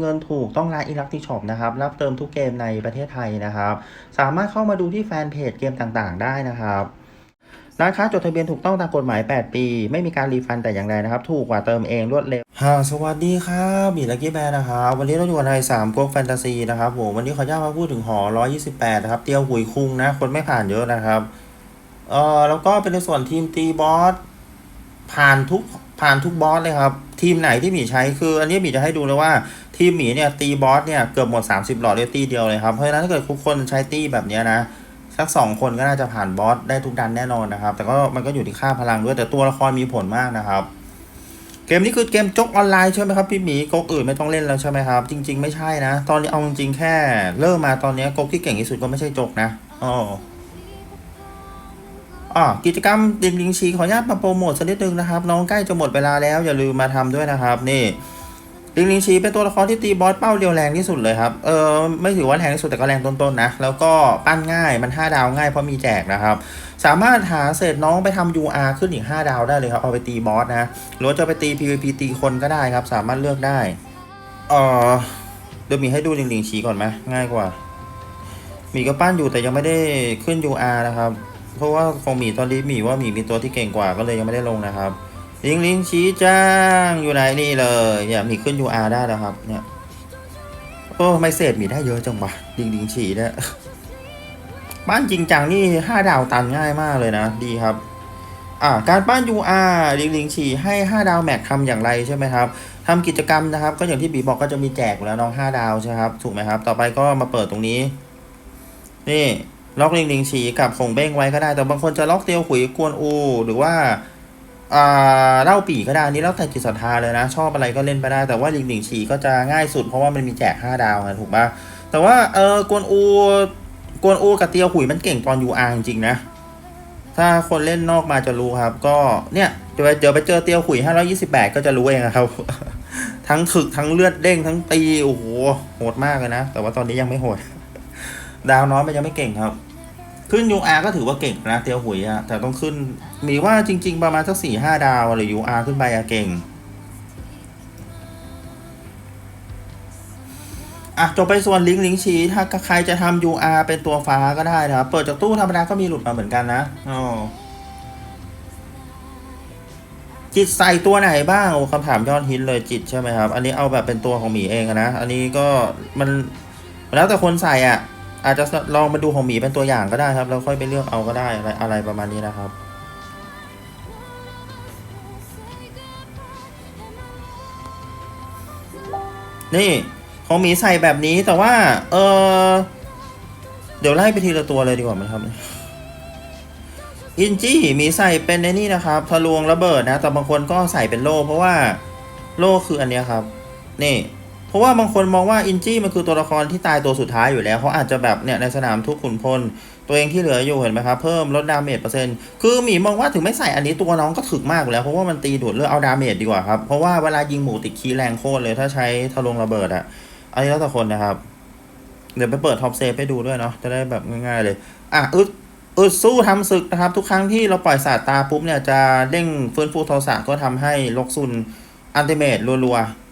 เงินถูกต้องร้านอีลักติช็อปนะครับ รับเติมทุกเกมในประเทศไทยนะครับ สามารถเข้ามาดูที่แฟนเพจเกมต่างๆ ได้นะครับร้านค้าจดทะเบียนถูกต้องตามกฎหมาย 8 ปี ไม่มีการรีฟันแต่อย่างใดนะครับ ถูกกว่าเติมเองรวดเร็วฮ่าสวัสดีครับบีลักกี้แบร์นะครับ วันนี้เราอยู่ในสามก๊กแฟนตาซีนะครับผมวันนี้ขออนุญาตมาพูดถึงหอ 128 นะครับ เตียวหุยคุงนะ คนไม่ผ่านเยอะนะครับเออแล้วก็เป็นในส่วนทีมตีบอสผ่านทุกผ่านทุกบอสเลยครับ ทีมไหนที่หมีใช้คือ อันนี้หมีจะให้ดูเลยว่าทีมหมีเนี่ยตีบอสเนี่ยเกือบหมด 30 หลอดเลยตีเดียวเลยครับ เพราะฉะนั้นถ้าเกิดทุกคนใช้ตีแบบเนี้ยนะสักสองคนก็น่าจะผ่านบอสได้ทุกดันแน่นอนนะครับ แต่ก็มันก็อยู่ที่ค่าพลังด้วยแต่ตัวละครมีผลมากนะครับเกมนี้คือเกมจกออนไลน์ใช่ไหมครับพี่หมีก๊กอื่นไม่ต้องเล่นแล้วใช่ไหมครับ จริง ๆ ไม่ใช่นะ ตอนนี้เอาจริงๆแค่ เริ่มมาตอนนี้ก๊กที่เก่งที่สุดก็ไม่ใช่จกนะอ๋อ อ่ากิจกรรมดิงลิงชีขออนุญาตมาโปรโมทสักนิดนึงนะครับ น้องใกล้จะหมดเวลาแล้วอย่าลืมมาทำด้วยนะครับ นี่ดิงลิงชีเป็นตัวละครที่ตีบอสเป้าเดียวแรงที่สุดเลยครับเออไม่ถือว่าแรงที่สุดแต่ก็แรงต้นๆนะ แล้วก็ปั้นง่ายมัน 5 ดาวง่ายเพราะมีแจกนะครับ สามารถหาเศษน้องไปทำ UR ขึ้นอีก 5 ดาวได้เลยครับเอาไปตีบอสนะหรือจะไปตี PVP ตีคนก็ได้ครับ สามารถเลือกได้เออเดี๋ยวมีให้ดูลิงลิงชีก่อนไหมง่ายกว่า มีก็ปั้นอยู่แต่ยังไม่ได้ขึ้น UR นะครับ เพราะว่าของหมีตอนนี้หมีว่าหมีมีตัวที่เก่งกว่าก็เลยยังไม่ได้ลงนะครับ ลิงลิงชี้จ้างอยู่ไหนนี่เลยเนี่ยหมีขึ้น UR ได้แล้วครับ เนี่ยโอ้ไม่เศษหมีได้เยอะจังวะลิงลิงชี้เนี่ยบ้านจริงจังนี่ห้าดาวตันง่ายมากเลยนะ ดีครับอ่าการปั้น UR ลิงลิงฉี่ให้ 5 ดาวแม็กทำอย่างไรใช่ไหมครับทำกิจกรรมนะครับ ก็อย่างที่บีบอกก็จะมีแจกอยู่แล้วน้อง 5 ดาวใช่ครับ ถูกไหมครับ ต่อไปก็มาเปิดตรงนี้ นี่ ล็อกลิงลิงฉีกับคงเบ้งไว้ก็ได้ แต่บางคนจะล็อกเตียวขุยกวนอู หรือว่าอ่าเล่าปีก็ได้นนี้แล้วแต่จิตศรัทธาเลยนะ ชอบอะไรก็เล่นไปได้ แต่ว่าลิงลิงฉีก็จะง่ายสุดเพราะว่ามันมีแจก 5 ดาวนะถูกปะแต่ว่าเออกวนอูกวนอูกับเตียวขุยมันเก่งตอนยูอาร์จริงนะ ถ้าคนเล่นนอกมาจะรู้ครับ ก็เนี่ยเดี๋ยวไปเดี๋ยวไปเจอเตียวขุย528 ก็จะรู้เองครับ ทั้งถึกทั้งเลือดเด้งทั้งตีโอ้โหโหดมากเลยนะ แต่ว่าตอนนี้ยังไม่โหด ดาวน้อยมันยังไม่เก่งครับ ขึ้น UR ก็ถือว่าเก่งนะเตียวหุยอะแต่ต้องขึ้น มีว่าจริง ๆ ประมาณสักสี่ห้าดาวหรือ UR ขึ้นไปอะเก่งอะจบไปส่วนลิงก์ลิงก์ชี้ถ้าใครจะทำ UR เป็นตัวฟ้าก็ได้นะครับ เปิดจากตู้ธรรมดาก็มีหลุดมาเหมือนกันนะอ๋อจิตใส่ตัวไหนบ้างโอ้คำถามยอดฮิตเลยจิตใช่ไหมครับ อันนี้เอาแบบเป็นตัวของหมีเองนะ อันนี้ก็มันแล้วแต่คนใส่อะ อาจจะลองมาดูของหมีเป็นตัวอย่างก็ได้ครับ แล้วค่อยไปเลือกเอาก็ได้อะไรอะไรประมาณนี้นะครับ นี่ของหมีใส่แบบนี้แต่ว่า เออเดี๋ยวไล่ไปทีละตัวเลยดีกว่าไหมครับอินจี้หมีใส่เป็นในนี่นะครับทะลวงระเบิดนะ แต่บางคนก็ใส่เป็นโล่เพราะว่าโล่คืออันนี้ครับ นี่ เพราะว่าบางคนมองว่าอินจี้มันคือตัวละครที่ตายตัวสุดท้ายอยู่แล้วเขาอาจจะแบบเนี่ยในสนามทุกขุนพล ตัวเองที่เหลืออยู่เห็นไหมครับ เพิ่มลดดาเมจเปอร์เซ็นต์คือหมีมองว่าถึงไม่ใส่อันนี้ตัวน้องก็ถึกมากแล้วเพราะว่ามันตีดูดเลือดเอาดาเมจดีกว่าครับเพราะว่าเวลายิงหมูติดคีแรงโคตรเลยถ้าใช้ทะลงระเบิดอะอันนี้แล้วแต่คนนะครับเดี๋ยวไปเปิดท็อปเซฟให้ดูด้วยเนาะจะได้แบบง่ายๆเลยอะอึดอึดสู้ทำศึกนะครับ ทุกครั้งที่เราปล่อยสาดตาปุ๊บเนี่ยจะเด้งฟื้นฟูโทสะก็ทำให้ลกซุนอันติเมตรัวๆ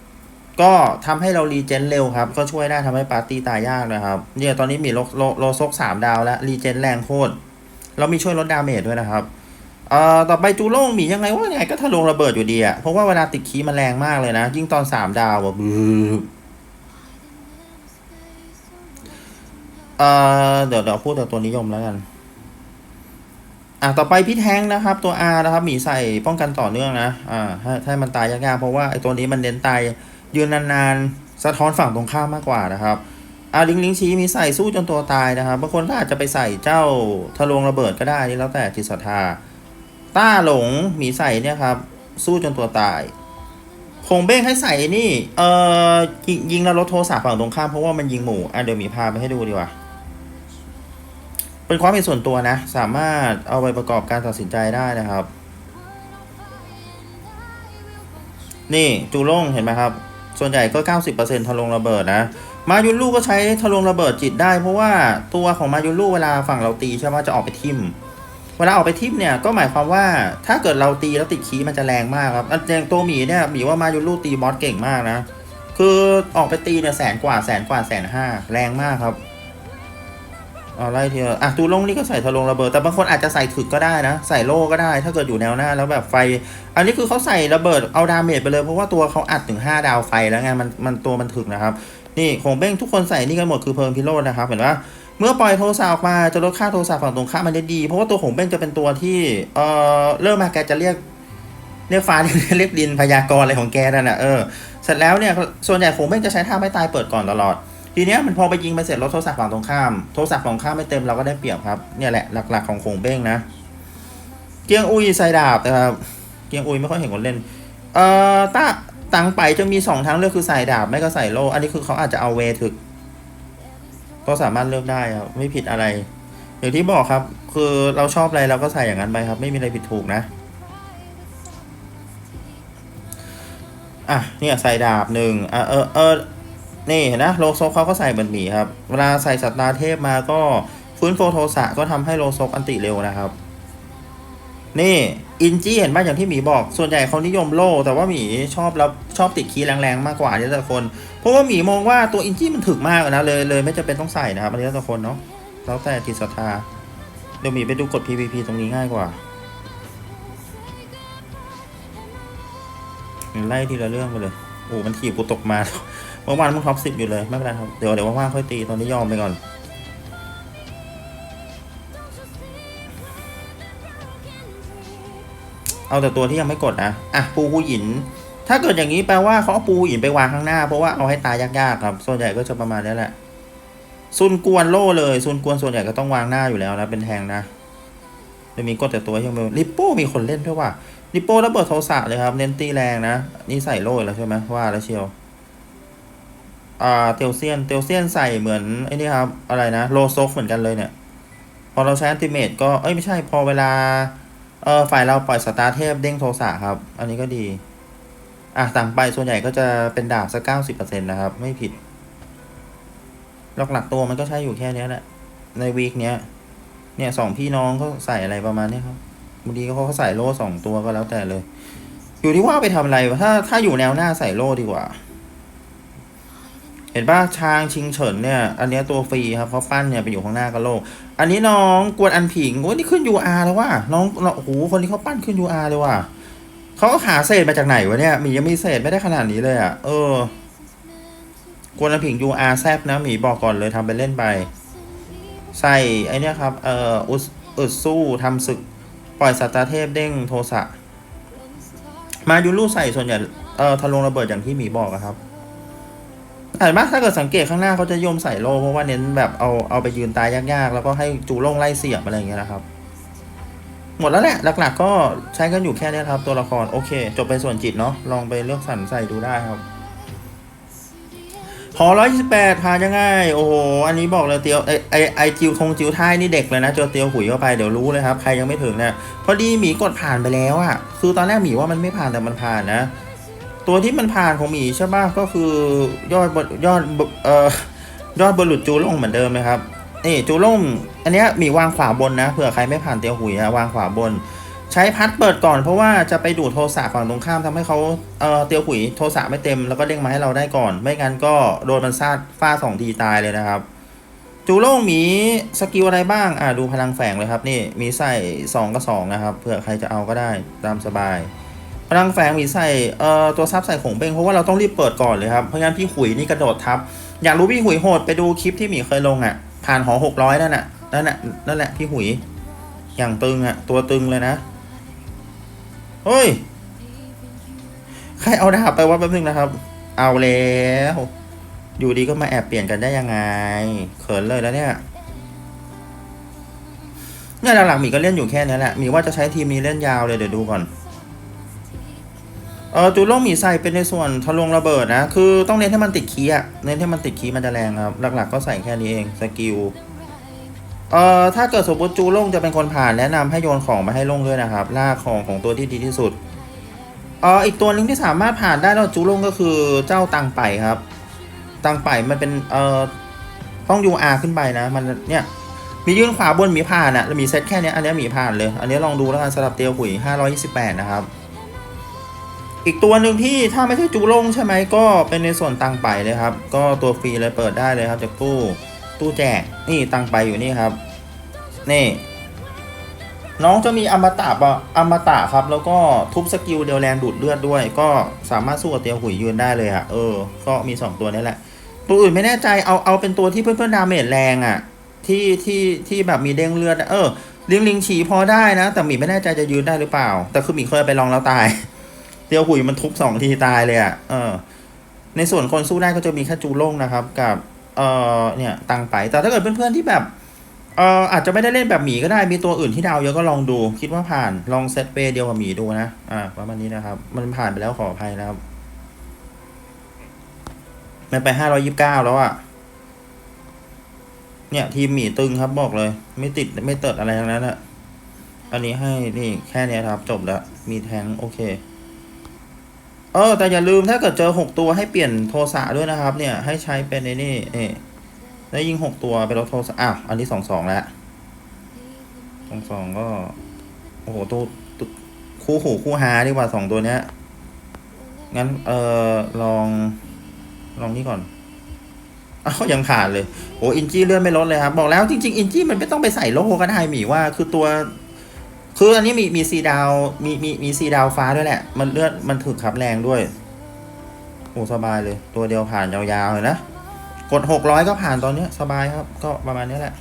ก็ทำให้เรารีเจนเร็วครับ ก็ช่วยได้ทำให้ปาร์ตี้ตายยากนะครับเนี่ยตอนนี้มีโลโลโลซกสามดาวแล้วรีเจนแรงโคตรเรามีช่วยลดดาเมจด้วยนะครับเอ่อต่อไปจูโล่งมียังไงว่าไงก็ทะลวงระเบิดอยู่ดีอะเพราะว่าเวลาติดคีมันแรงมากเลยนะ ยิ่งตอนสามดาวอะบึ้บเอ่อเดี๋ยวเดี๋ยวพูดแต่ตัวนิยมแล้วกันอะต่อไปพี่แท้งนะครับ ตัว R นะครับหมีใส่ป้องกันต่อเนื่องนะอ่าให้ให้มันตายยากๆเพราะว่าไอ้ตัวนี้มันเน้นตาย ยืนนานๆ สะท้อนฝั่งตรงข้ามมากกว่านะครับอาลิงลิงชี้มีใส่สู้จนตัวตายนะครับบางคนก็อาจจะไปใส่เจ้าทะลวงระเบิดก็ได้นี่แล้วแต่จิตศรัทธา ต้าหลงหมีใส่เนี่ยครับ สู้จนตัวตายคงเบ้งให้ใส่นี่เอ่อยิงแล้วลดโทสะฝั่งตรงข้ามเพราะว่ามันยิงหมู่อะเดี๋ยวมีพาไปให้ดูดีกว่าเป็นความเป็นส่วนตัวนะ สามารถเอาไปประกอบการตัดสินใจได้นะครับ นี่จูล่งเห็นไหมครับ ส่วนใหญ่ก็ 90%ทะลงระเบิดนะ มายุนลูกก็ใช้ทะลงระเบิดจิตได้ เพราะว่าตัวของมายุนลูกเวลาฝั่งเราตีใช่ไหมจะออกไปทิมเวลาออกไปทิมเนี่ยก็หมายความว่าถ้าเกิดเราตีแล้วติดคีมันจะแรงมากครับอย่างตัวหมีเนี่ยหมีว่ามายุนลูกตีมอสเก่งมากนะ คือออกไปตีเนี่ยแสนกว่าแสนกว่าแสนห้าแรงมากครับ เอาไล่ทีละอะตูลงนี่ก็ใส่ทะลงระเบิด แต่บางคนอาจจะใส่ถึกก็ได้นะ ใส่โล่ก็ได้ ถ้าเกิดอยู่แนวหน้าแล้วแบบไฟ อันนี้คือเขาใส่ระเบิดเอาดาเมจไปเลย เพราะว่าตัวเขาอัดถึง 5 ดาวไฟแล้วไงมันมันตัวมันถึกนะครับ นี่ของเบ้งทุกคนใส่นี่กันหมดคือเพลิงพิโรธนะครับ เห็นปะเมื่อปล่อยโทรศัพท์ออกมาจะลดค่าโทรศัพท์ฝั่งตรงข้ามมันได้ดี เพราะว่าตัวของเบ้งจะเป็นตัวที่เออเริ่มมาแกจะเรียกเรียกฟ้าเรียกเรียกดินพยากรณ์อะไรของแกนั่นนะเออเสร็จแล้วเนี่ยส่วนใหญ่ของเบ้งจะใช้ท่าไม่ตายเปิดก่อนตลอด ทีเนี้ยมันพอไปยิงไปเสร็จลดโทรศัพท์ฝั่งตรงข้าม โทรศัพท์ฝั่งข้ามไม่เต็มเราก็ได้เปรียบครับ เนี่ยแหละหลักๆของโขงเบ้งนะ เกียงอุยใส่ดาบนะครับ เกียงอุยไม่ค่อยเห็นคนเล่น เอ่อตาตังไปจะมีสองทางเลือกคือใส่ดาบไม่ก็ใส่โล่ อันนี้คือเขาอาจจะเอาเวถึก ก็สามารถเลือกได้ครับไม่ผิดอะไร อย่างที่บอกครับ คือเราชอบอะไรเราก็ใส่อย่างนั้นไปครับ ไม่มีอะไรผิดถูกนะ อะเนี่ยใส่ดาบหนึ่งอะเออเออ นี่เห็นนะโลโซเขาก็ใส่เหมือนหมีครับ เวลาใส่สัตว์ตาเทพมาก็ฟื้นโฟโทสะก็ทำให้โลโซอันติเร็วนะครับ นี่อินจี้เห็นป่ะอย่างที่หมีบอก ส่วนใหญ่เขานิยมโล่แต่ว่าหมีชอบแล้วชอบติดคีแรงๆมากกว่านี่แต่คน เพราะว่าหมีมองว่าตัวอินจี้มันถึกมากนะเลยเลยไม่จำเป็นต้องใส่นะครับอันนี้แต่คนเนาะแล้วแต่จิตศรัทธาเดี๋ยวหมีไปดูกด PVP ตรงนี้ง่ายกว่าไล่ทีละเรื่องไปเลยโอ้มันถีบกูตกมา วานมันท็อปสิบอยู่เลย ไม่เป็นไรครับ เดี๋ยวเดี๋ยวว่างๆค่อยตี ตอนนี้ยอมไปก่อน เอาแต่ตัวที่ยังไม่กดนะ อะ ปูหูหิน ถ้าเกิดอย่างนี้แปลว่าเขาเอาปูหูหินไปวางข้างหน้า เพราะว่าเอาให้ตายยากๆครับ ส่วนใหญ่ก็จะประมาณนี้แหละซุนกวนโล่เลยซุนกวนส่วนใหญ่ก็ต้องวางหน้าอยู่แล้วนะ เป็นแทงนะจะมีกดแต่ตัวที่ไม่ลิปโป้มีคนเล่นด้วยว่ะลิปโป้ระเบิดโทสะเลยครับ เน้นตีแรงนะ นี่ใส่โล่แล้วใช่ไหมว่าแล้วเชียว อ่าเตียวเซียน เตียวเซียนใส่เหมือนไอ้นี่ครับ อะไรนะ โลซกเหมือนกันเลยเนี่ย พอเราใช้อันติเมตก็ เอ้ยไม่ใช่ พอเวลา เออฝ่ายเราปล่อยสตาร์เทพเด้งโทสะครับ อันนี้ก็ดี อะต่างไปส่วนใหญ่ก็จะเป็นดาบสักเก้าสิบเปอร์เซ็นต์นะครับ ไม่ผิด หลักๆตัวมันก็ใช้อยู่แค่นี้แหละ ในวีคเนี้ย เนี่ยสองพี่น้องเขาใส่อะไรประมาณเนี้ยครับบางทีเขาก็ใส่โล่สองตัวก็แล้วแต่เลย อยู่ที่ว่าไปทำอะไร ถ้าถ้าอยู่แนวหน้าใส่โล่ดีกว่า ห็นป่ะชางชิงเฉินเนี่ย อันนี้ตัวฟรีครับเพราะปั้นเนี่ยไปอยู่ข้างหน้าก็โล่อันนี้น้องกวนอันผิงโอ้ยนี่ขึ้น UR แล้วว่ะน้องโอ้โหคนนี้เขาปั้นขึ้น UR เลยว่ะเขาก็หาเศษมาจากไหนวะเนี่ยหมียังมีเศษไม่ได้ขนาดนี้เลยอะเออกวนอันผิง UR แซบนะหมีบอกก่อนเลยทำไปเล่นไป ใส่ไอเนี้ยครับเอ่ออุสอึดสู้ทำศึกปล่อยสัตว์เทพเด้งโทสะมายูรูใส่ส่วนใหญ่เอ่อทะลงระเบิดอย่างที่หมีบอกครับ เห็นไหมถ้าเกิดสังเกตข้างหน้าเขาจะโยมใส่โล่เพราะว่าเน้นแบบเอาเอาไปยืนตายยากๆ แล้วก็ให้จูโล่งไล่เสียบอะไรอย่างเงี้ยนะครับ หมดแล้วแหละหลักๆ ก็ใช้กันอยู่แค่นี้ครับ ตัวละครโอเค จบเป็นส่วนจิตเนาะลองไปเลือกสรรใส่ดูได้ครับหอร้อยยี่สิบแปดผ่านยังไงโอ้โห อันนี้บอกเลยเตียวไอไอไอจิวทงจิวท้ายนี่เด็กเลยนะเจอเตียวหุยเข้าไปเดี๋ยวรู้เลยครับ ใครยังไม่ถึงเนี่ยพอดีหมีกดผ่านไปแล้วอะคือตอนแรกหมีว่ามันไม่ผ่านแต่มันผ่านนะ ตัวที่มันผ่านของหมีใช่ป่ะก็คือยอดยอดเอ่อยอดบรุษจูล่งเหมือนเดิมนะครับนี่จูล่งอันนี้หมีวางขวาบนนะเผื่อใครไม่ผ่านเตียวหุยนะวางขวาบน ใช้พัดเปิดก่อนเพราะว่าจะไปดูดโทรศัพท์ฝั่งตรงข้ามทำให้เขาเอ่อเตียวหุยโทรศัพท์ไม่เต็มแล้วก็เด้งมาให้เราได้ก่อน ไม่งั้นก็โดนมันซาดฟาสองทีตายเลยนะครับจูโล่งมีสกิลอะไรบ้าง อ่าดูพลังแฝงเลยครับ นี่มีใส่2กับ2นะครับเผื่อใครจะเอาก็ได้ตามสบาย พลังแฝงหมีใส่เอ่อตัวซับใส่ของเบ้งเพราะว่าเราต้องรีบเปิดก่อนเลยครับเพราะงั้นพี่หุยนี่กระโดดทับ อยากรู้พี่หุยโหดไปดูคลิปที่หมีเคยลงอะ ผ่านหอหกร้อยนั่นน่ะนั่นน่ะนั่นแหละพี่หุย อย่างตึงอะ ตัวตึงเลยนะเฮ้ยใครเอาดาบไปว่าแป๊บนึงนะครับ เอาแล้วอยู่ดีก็มาแอบเปลี่ยนกันได้ยังไง เขินเลยแล้วเนี่ยเนี่ยหลักๆหมีก็เล่นอยู่แค่นี้แหละหมีว่าจะใช้ทีมนี้เล่นยาวเลยเดี๋ยวดูก่อน เออจูโล่งหมีใส่เป็นในส่วนทะลวงระเบิดนะ คือต้องเน้นให้มันติดคีย์อะเน้นให้มันติดคีย์มันจะแรงครับ หลักๆ ก็ใส่แค่นี้เองสกิลเอ่อถ้าเกิดสมมติจูโล่งจะเป็นคนผ่านแนะนำให้โยนของมาให้โล่งด้วยนะครับล่าของของตัวที่ดีที่สุดเอ่ออีกตัวหนึงที่สามารถผ่านได้แล้วจูโล่งก็คือเจ้าตังไปครับ ตังไปมันเป็นเอ่อต้องยูอาขึ้นไปนะ มันเนี่ยมียื่นขวาบนมีผ่านอะแล้วมีเซตแค่นี้อันนี้มีผ่านเลย อันนี้ลองดูแล้วกันสำหรับเตียวหุย528 นะครับ อีกตัวหนึ่งที่ถ้าไม่ใช่จูลงใช่ไหมก็เป็นในส่วนตังไปเลยครับ ก็ตัวฟรีเลยเปิดได้เลยครับจากตู้ตู้แจกนี่ตังไปอยู่นี่ครับ นี่ น้องจะมีอมตะปะอมตะครับ แล้วก็ทุบสกิลเดียวแรงดูดเลือดด้วย ก็สามารถสู้กับเตียวหุยยืนได้เลยอะเออ ก็มีสองตัวนี้แหละ ตัวอื่นไม่แน่ใจเอาเอาเป็นตัวที่เพื่อนๆดาเมจแรงอะที่ที่ที่แบบมีเด้งเลือด เออลิงลิงฉีพอได้นะ แต่หมีไม่แน่ใจจะยืนได้หรือเปล่า แต่คือหมีเคยไปลองแล้วตาย เตียวหุยมันทุบสองทีตายเลยอะเออ ในส่วนคนสู้ได้ก็จะมีแค่จูโล่งนะครับ กับ เออเนี่ยตังไป แต่ถ้าเกิดเพื่อนๆที่แบบ เอออาจจะไม่ได้เล่นแบบหมีก็ได้มีตัวอื่นที่ดาวเยอะก็ลองดู คิดว่าผ่านลองเซตเปเดียวกับหมีดูนะอ่าประมาณนี้นะครับ มันผ่านไปแล้วขออภัยนะครับ มันไปห้าร้อยิบเก้าแล้วอะเนี่ย ทีมหมีตึงครับบอกเลย ไม่ติดไม่เติดอะไรทั้งนั้นอะอันนี้ให้นี่แค่นี้ครับ จบแล้ว มีแทงโอเค เออ แต่อย่าลืมถ้าเกิดเจอหกตัวให้เปลี่ยนโทสะด้วยนะครับ เนี่ย ให้ใช้เป็นในนี่เอได้ยิงหกตัวไปลดโทสะอ้าวอันนี้สองสองแล้วสองสองก็ โอ้โหตัวคู่หูคู่หาดีกว่าสองตัวเนี้ย งั้น เออลอง ลองนี่ก่อนอ้าวยังขาดเลยโอ้อินจี้เลื่อนไม่ลดเลยครับ บอกแล้วจริง ๆ อินจี้มันไม่ต้องไปใส่โล่ก็ได้หมีว่า คือตัว คืออันนี้มีมีซีดาวมีมีมีซีดาวฟ้าด้วยแหละ มันเลือดมันถึกขับแรงด้วยโอ้สบายเลย ตัวเดียวผ่านยาวๆเลยนะ กดหกร้อยก็ผ่านตอนเนี้ยสบายครับ ก็ประมาณนี้แหละ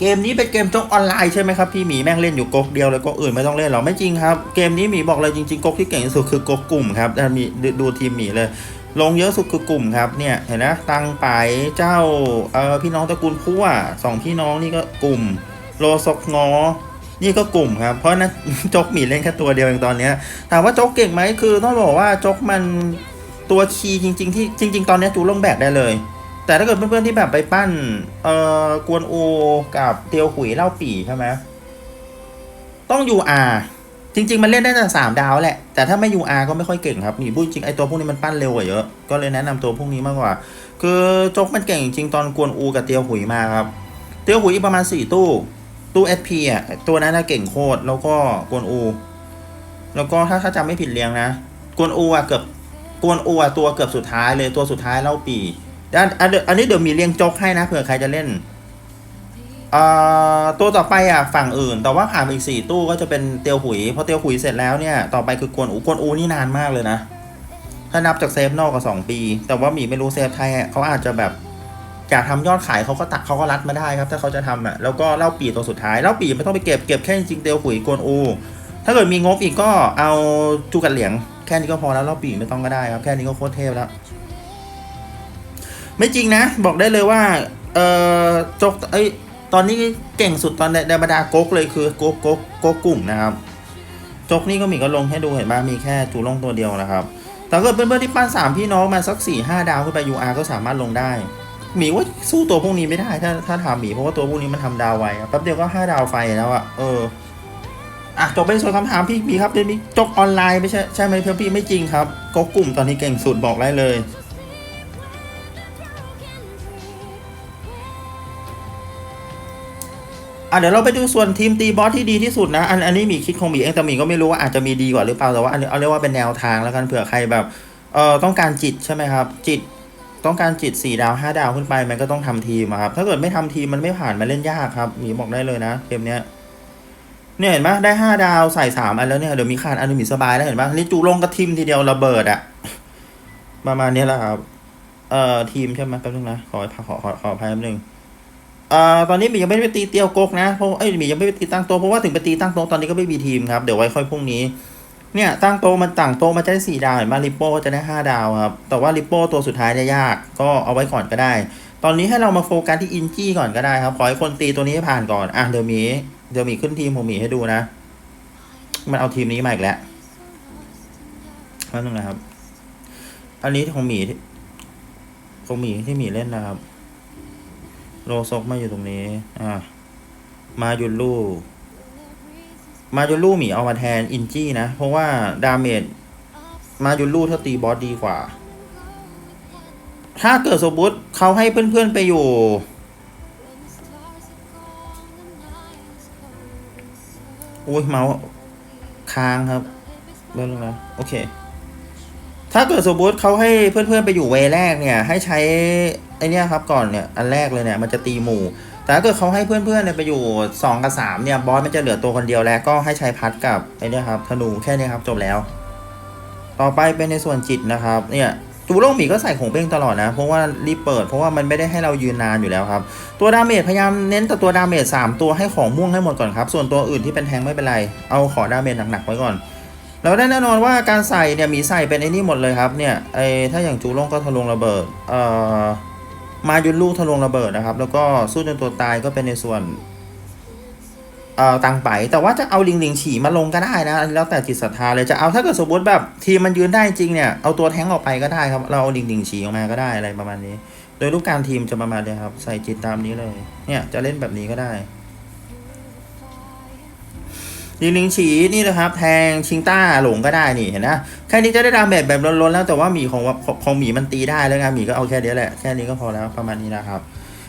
เกมนี้เป็นเกมจกออนไลน์ใช่ไหมครับพี่หมีแม่งเล่นอยู่ก๊กเดียวเลยก๊กอื่นไม่ต้องเล่นหรอกไม่จริงครับ เกมนี้หมีบอกเลยจริงๆก๊กที่เก่งที่สุดคือก๊กกลุ่มครับมีดูทีมหมีเลย ลงเยอะสุดคือกลุ่มครับเนี่ยเห็นนะตังไปเจ้าเออพี่น้องตระกูลพั่วสองพี่น้องนี่ก็กลุ่ม โลซกงอ นี่ก็กลุ่มครับ เพราะฉะนั้นจกหมีเล่นแค่ตัวเดียวเองตอนเนี้ยถามว่าจกเก่งไหมคือต้องบอกว่าจกมันตัวคีย์จริง ๆ ที่จริง ๆ ตอนนี้จูลงแบกได้เลย แต่ถ้าเกิดเพื่อนๆที่แบบไปปั้นเอ่อกวนโอกับเตียวหุยเล่าปี่ใช่ไหมต้องอยู่อา จริง ๆ มันเล่นได้แต่สามดาวแหละ แต่ถ้าไม่ยูอาก็ไม่ค่อยเก่งครับมีพูดจริงไอตัวพวกนี้มันปั้นเร็วกว่าเยอะ ก็เลยแนะนำตัวพวกนี้มากกว่า คือโจ๊กมันเก่งจริงๆตอนกวนอูกับเตียวหุยมาครับ เตียวหุยประมาณสี่ตู้ ตู้เอสพีอะตัวนั้นน่ะเก่งโคตร แล้วก็กวนอู แล้วก็ถ้าถ้าจำไม่ผิดเรียงนะ กวนอูอะเกือบ กวนอูอะตัวเกือบสุดท้ายเลยตัวสุดท้ายเล่าปีอันอันอันนี้เดี๋ยวมีเรียงโจ๊กให้นะเผื่อใครจะเล่น ตัวต่อไปอะฝั่งอื่น แต่ว่าผ่านไปอีกสี่ตู้ก็จะเป็นเตียวหุยพอเตียวหุยเสร็จแล้วเนี่ยต่อไปคือกวนอูกวนอูนี่นานมากเลยนะ ถ้านับจากเซฟนอกก็สองปี แต่ว่าหมีไม่รู้เซฟไทยเขาอาจจะแบบอยากทำยอดขายเขาก็ตักเขาก็รัดมาได้ครับ ถ้าเขาจะทำอะแล้วก็เล่าปีตัวสุดท้ายเล่าปีไม่ต้องไปเก็บเก็บแค่จริงเตียวหุยกวนอู ถ้าเกิดมีงบอีกก็เอาจูกัดเหลียงแค่นี้ก็พอแล้วเล่าปีไม่ต้องก็ได้ครับแค่นี้ก็โคตรเทพแล้ว ไม่จริงนะ บอกได้เลยว่าเออจกเอ้ ตอนนี้เก่งสุดตอนในบรรดาก๊กเลยคือก๊กก๊กก๊กกลุ่มนะครับจกนี่ก็มีก็ลงให้ดูเห็นบ้างมีแค่จูลงตัวเดียวนะครับแต่ถ้าเกิดเพื่อนๆที่ปั้นสามพี่น้องมาสักสี่ห้าดาวขึ้นไป UR ก็สามารถลงได้หมีว่าสู้ตัวพวกนี้ไม่ได้ถ้าถ้าถามหมีเพราะว่าตัวพวกนี้มันทำดาวไวแป๊บเดียวก็ห้าดาวไฟแล้วอะเอออะจบเป็นส่วนคำถามพี่มีครับเดี๋ยวมีจกออนไลน์ไม่ใช่ใช่ไหมเพื่อนพี่ไม่จริงครับก็กลุ่มตอนนี้เก่งสุดบอกได้เลย อะเดี๋ยวเราไปดูส่วนทีมตีบอสที่ดีที่สุดนะ อันอันนี้มีคิดของมีเองแต่หมีก็ไม่รู้ว่าอาจจะมีดีกว่าหรือเปล่าแต่ว่าอันนี้เอาเรียกว่าเป็นแนวทางแล้วกันเผื่อใครแบบเอ่อต้องการจิตใช่ไหมครับ จิตต้องการจิตสี่ดาวห้าดาวขึ้นไปมันก็ต้องทำทีมครับ ถ้าเกิดไม่ทำทีมมันไม่ผ่านมันเล่นยากครับหมีบอกได้เลยนะเกมเนี้ยเนี่ยเห็นไหมได้ห้าดาวใส่สามอันแล้วเนี่ยเดี๋ยวมีขาดอันนึงมีสบายแล้วเห็นไหมนี่จูลงกระทิมทีเดียวระเบิดอะประมาณนี้แหละครับเอ่อทีมใช่ไหมแป๊บนึงนะขอขอขอขอภัยแป๊บนึง อ่อตอนนี้หมียังไม่ได้ไปตีเตียวกกนะเพราะเอ้ยหมียังไม่ไปตีตั้งโตะเพราะว่าถึงไปตีตั้งโตะตอนนี้ก็ไม่มีทีมครับเดี๋ยวไว้ค่อยพรุ่งนี้เนี่ยตั้งโตะมันต่างโตะมันจะได้สี่ดาวเห็นไหมริปโป้จะได้ห้าดาวครับแต่ว่าริปโป้ตัวสุดท้ายจะยากก็เอาไว้ก่อนก็ได้ ตอนนี้ให้เรามาโฟกัสที่อินจี้ก่อนก็ได้ครับขอให้คนตีตัวนี้ให้ผ่านก่อนอะเดี๋ยวหมีเดี๋ยวหมีขึ้นทีมของหมีให้ดูนะ มันเอาทีมนี้มาอีกแล้วนั่นนึงนะครับ อันนี้ของหมีที่ของหมีที่หมีเล่นนะครับ โลซกมาอยู่ตรงนี้ อ่า มายุนลูมายุนลูหมีเอามาแทนอินจี้นะ เพราะว่าดาเมจมายุนลูถ้าตีบอสดีกว่า ถ้าเกิดสมมติเขาให้เพื่อนๆไปอยู่ อุ้ยเมาส์ค้างครับเรื่องนะโอเค ถ้าเกิดสมมติเขาให้เพื่อนๆไปอยู่เวแรกเนี่ย ให้ใช้ไอเนี้ยครับก่อนเนี่ยอันแรกเลยเนี่ยมันจะตีหมู่ แต่ถ้าเกิดเขาให้เพื่อนๆเนี่ยไปอยู่สองกับสามเนี่ยบอสมันจะเหลือตัวคนเดียวแล้วก็ให้ใช้พัดกับไอเนี้ยครับธนูแค่นี้ครับจบแล้ว ต่อไปเป็นในส่วนจิตนะครับเนี่ยจูโร่หมีก็ใส่ของเป้งตลอดนะ เพราะว่ารีบเปิดเพราะว่ามันไม่ได้ให้เรายืนนานอยู่แล้วครับ ตัวดาเมจพยายามเน้นแต่ตัวดาเมจ3ตัวให้ของม่วงให้หมดก่อนครับ ส่วนตัวอื่นที่เป็นแทงไม่เป็นไร เอาขอดาเมจหนักๆไว้ก่อน แล้วได้แน่นอนว่าการใส่เนี่ยมีใส่เป็นไอ้นี่หมดเลยครับเนี่ยไอถ้าอย่างจูโร่งก็ทะลวงระเบิดเอ่อมายุนลูกทะลวงระเบิดนะครับ แล้วก็สู้จนตัวตายก็เป็นในส่วนเอ่อตังไป แต่ว่าจะเอาลิงลิงฉี่มาลงก็ได้นะแล้วแต่จิตศรัทธาเลยจะเอาถ้าเกิดสมมติแบบทีมมันยืนได้จริงเนี่ยเอาตัวแท้งออกไปก็ได้ครับ เราเอาลิงลิงฉี่ออกมาก็ได้อะไรประมาณนี้ โดยรูปการทีมจะประมาณนี้ครับ ใส่จิตตามนี้เลย เนี่ยจะเล่นแบบนี้ก็ได้ ลิงลิงฉีนี่นะครับ แทงชิงต้าหลงก็ได้นี่เห็นนะแค่นี้จะได้ดาเมจแบบล้นๆแล้วแต่ว่าหมีของของหมีมันตีได้แล้วไงหมีก็เอาแค่นี้แหละแค่นี้ก็พอแล้วประมาณนี้นะครับ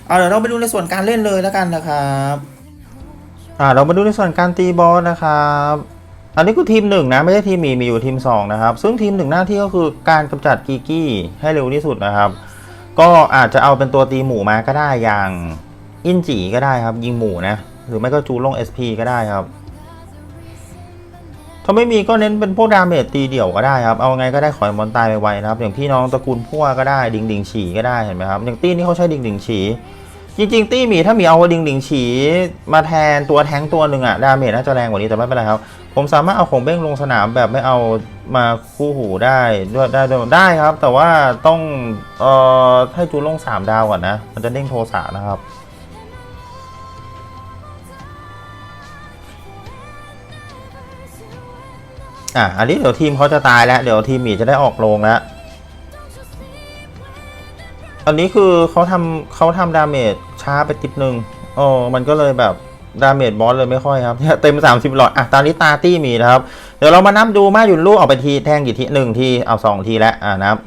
เอาเดี๋ยวเราไปดูในส่วนการเล่นเลยแล้วกันนะครับอ่าเรามาดูในส่วนการตีบอสนะครับอันนี้คือทีมหนึ่งนะไม่ใช่ทีมหมีมีอยู่ทีมสองนะครับ ซึ่งทีมหนึ่งหน้าที่ก็คือการกำจัดกีกี้ให้เร็วที่สุดนะครับ ก็อาจจะเอาเป็นตัวตีหมูมาก็ได้อย่างอินจีก็ได้ครับ ยิงหมูนะ หรือไม่ก็จูลง SP ก็ได้ครับ ถ้าไม่มีก็เน้นเป็นพวกดาเมจตีเดี่ยวก็ได้ครับเอาไงก็ได้ขอยมอนตายไปไวนะครับ อย่างพี่น้องตระกูลพั่วก็ได้ดิงดิงฉีก็ได้เห็นไหมครับอย่างตี้นี่เขาใช้ดิงดิงฉีจริงๆตี้หมีถ้ามีเอาดิงดิงฉีมาแทนตัวแทงตัวหนึ่งอะดาเมจน่าจะแรงกว่านี้แต่ไม่เป็นไรครับ ผมสามารถเอาของเบ้งลงสนามแบบไม่เอามาคู่หูได้ด้วยได้ด้วยได้ครับ แต่ว่าต้องเอ่อให้จูลงสามดาวก่อนนะ มันจะเด้งโทสะนะครับ อะ อันนี้เดี๋ยวทีมเขาจะตายแล้ว เดี๋ยวทีมหมีจะได้ออกโรงแล้ว อันนี้คือเขาทำเขาทำดาเมจช้าไปติดหนึ่งอ๋อมันก็เลยแบบดาเมจบอสเลยไม่ค่อยครับ เต็ม 30 หลอด อะ ตอนนี้ตาตี้มีนะครับ เดี๋ยวเรามานับดูมาหยุนลูกออกไปทีแทงกี่ทีหนึ่งที เอาสองทีแล้ว อะนับ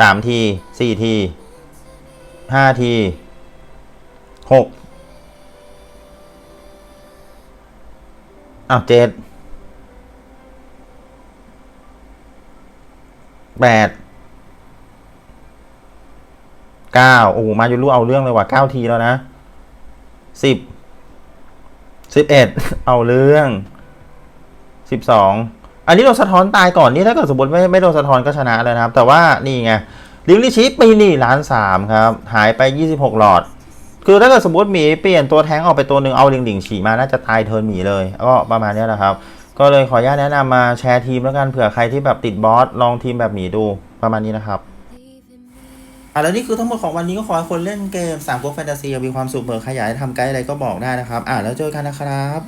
สามทีสี่ทีห้าทีหกอ้าวเจ็ด แปดเก้าโอ้โหมายูรุเอาเรื่องเลยว่ะเก้าทีแล้วนะสิบสิบเอ็ดเอาเรื่องสิบสองอันนี้โดนสะท้อนตายก่อนนี่ถ้าเกิดสมมติไม่ไม่โดนสะท้อนก็ชนะเลยนะครับ แต่ว่านี่ไงลิงลิชิปปีนี่ล้านสามครับ หายไปยี่สิบหกหลอด คือถ้าเกิดสมมติหมีเปลี่ยนตัวแท้งออกไปตัวหนึ่งเอาลิงดิงฉีมาน่าจะตายเทินหมีเลย ก็ประมาณนี้นะครับ ก็เลยขออนุญาตแนะนำมาแชร์ทีมแล้วกันเผื่อใครที่แบบติดบอสลองทีมแบบหมีดูประมาณนี้นะครับอะแล้วนี่คือทั้งหมดของวันนี้ก็ขอให้คนเล่นเกมสามก๊กแฟนตาซีมีความสุขเผื่อใครอยากทำไกด์อะไรก็บอกได้นะครับ อะแล้วเจอกันนะครับ